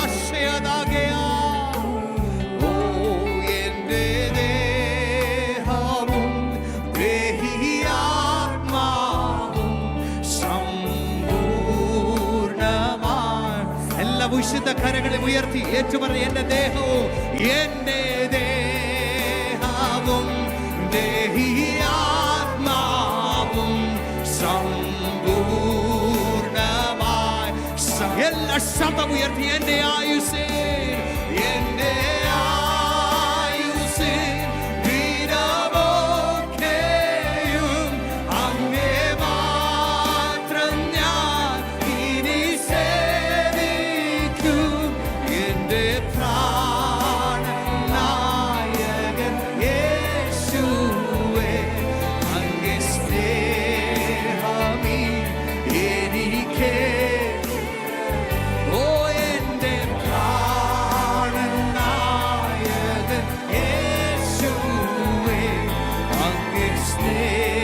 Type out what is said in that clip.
ആശയതാകയാ ഓ ദേഹവും ഉയർത്തി ഏറ്റുപറഞ്ഞ എന്റെ ദേഹവും എന്റെ ദേഹവും ദേഹിയാത്മാവും സമ്പൂർണമായി സ- എല്ലാ ശബ്ദം ഉയർത്തി എന്റെ ആയുസേ stay.